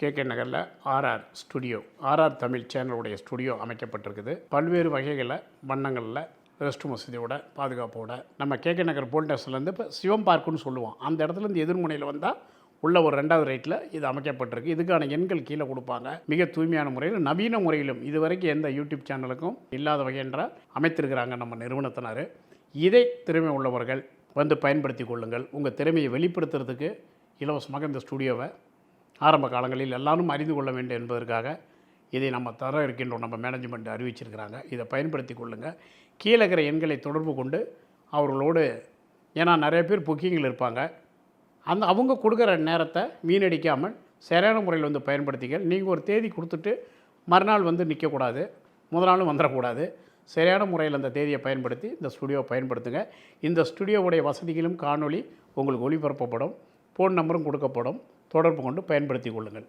K K நகரில் RR studio RR Tamil சேனலுடைய studio அமைக்கப்பட்டிருக்குது. பல்வேறு வகைகளில் வண்ணங்களில் ரெஸ்ட் வசதியோட பாதுகாப்போட நம்ம கே கே நகர் போல்டர்ஸ்லேருந்து இப்போ சிவம் பார்க்குன்னு சொல்லுவோம். அந்த இடத்துலேருந்து எதிர்முனையில் வந்தால் உள்ள ஒரு ரெண்டாவது ரேட்டில் இது அமைக்கப்பட்டிருக்கு. இதுக்கான எண்கள் கீழே கொடுப்பாங்க. மிக தூய்மையான முறையில் நவீன முறையிலும் இதுவரைக்கும் எந்த யூடியூப் சேனலுக்கும் இல்லாத வகைன்ற அமைத்திருக்கிறாங்க நம்ம நிறுவனத்தினர். இதை திறமை உள்ளவர்கள் வந்து பயன்படுத்தி கொள்ளுங்கள். உங்கள் திறமையை வெளிப்படுத்துறதுக்கு இலவசமாக இந்த ஸ்டுடியோவை ஆரம்ப காலங்களில் எல்லாரும் அறிந்து கொள்ள வேண்டும் என்பதற்காக இதை நம்ம தர இருக்கின்றோம் நம்ம மேனேஜ்மெண்ட் அறிவிச்சிருக்கிறாங்க. இதை பயன்படுத்தி கொள்ளுங்கள் கீழே இருக்கிற எண்களை தொடர்பு கொண்டு அவர்களோடு ஏன்னா நிறைய பேர் புக்கிங்கில் இருப்பாங்க. அந்த அவங்க கொடுக்குற நேரத்தை வீணடிக்காமல் சரியான முறையில் வந்து பயன்படுத்திக்க நீங்கள் ஒரு தேதி கொடுத்துட்டு மறுநாள் வந்து நிற்கக்கூடாது முதல் நாளும் வந்துடக்கூடாது. சரியான முறையில் அந்த தேதியை பயன்படுத்தி இந்த ஸ்டுடியோவை பயன்படுத்துங்க. இந்த ஸ்டுடியோவுடைய வசதிகளும் காணொளி உங்களுக்கு ஒளிபரப்பப்படும். ஃபோன் நம்பரும் கொடுக்கப்படும். தொடர்பு கொண்டு பயன்படுத்தி கொள்ளுங்கள்.